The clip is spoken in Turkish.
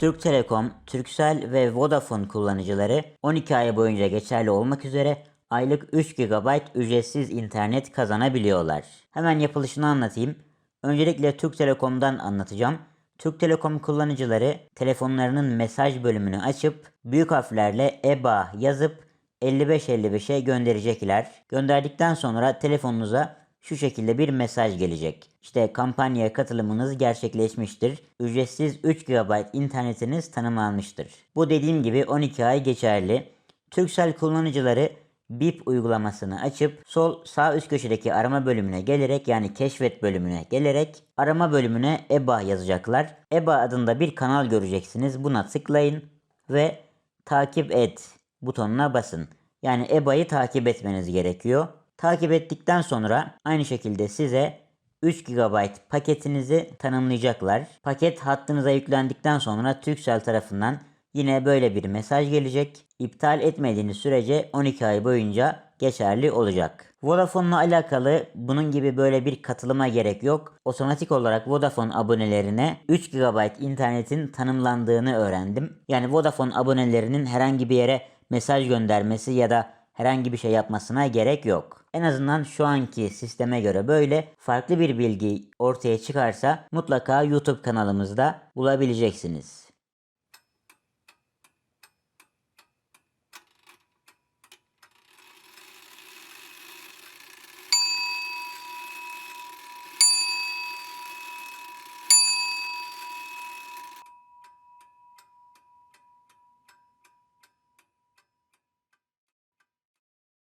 Türk Telekom, Turkcell ve Vodafone kullanıcıları 12 ay boyunca geçerli olmak üzere aylık 3 GB ücretsiz internet kazanabiliyorlar. Hemen yapılışını anlatayım. Öncelikle Türk Telekom'dan anlatacağım. Türk Telekom kullanıcıları telefonlarının mesaj bölümünü açıp büyük harflerle EBA yazıp 5555'e gönderecekler. Gönderdikten sonra telefonunuza şu şekilde bir mesaj gelecek. İşte kampanyaya katılımınız gerçekleşmiştir. Ücretsiz 3 GB internetiniz tanımlanmıştır. Bu dediğim gibi 12 ay geçerli. Turkcell kullanıcıları BIP uygulamasını açıp sol sağ üst köşedeki arama bölümüne gelerek yani keşfet bölümüne gelerek arama bölümüne EBA yazacaklar. EBA adında bir kanal göreceksiniz. Buna tıklayın ve takip et butonuna basın. Yani EBA'yı takip etmeniz gerekiyor. Takip ettikten sonra aynı şekilde size 3 GB paketinizi tanımlayacaklar. Paket hattınıza yüklendikten sonra Turkcell tarafından yine böyle bir mesaj gelecek. İptal etmediğiniz sürece 12 ay boyunca geçerli olacak. Vodafone'la alakalı bunun gibi böyle bir katılıma gerek yok. Otomatik olarak Vodafone abonelerine 3 GB internetin tanımlandığını öğrendim. Yani Vodafone abonelerinin herhangi bir yere mesaj göndermesi ya da herhangi bir şey yapmasına gerek yok. En azından şu anki sisteme göre böyle farklı bir bilgi ortaya çıkarsa mutlaka YouTube kanalımızda bulabileceksiniz.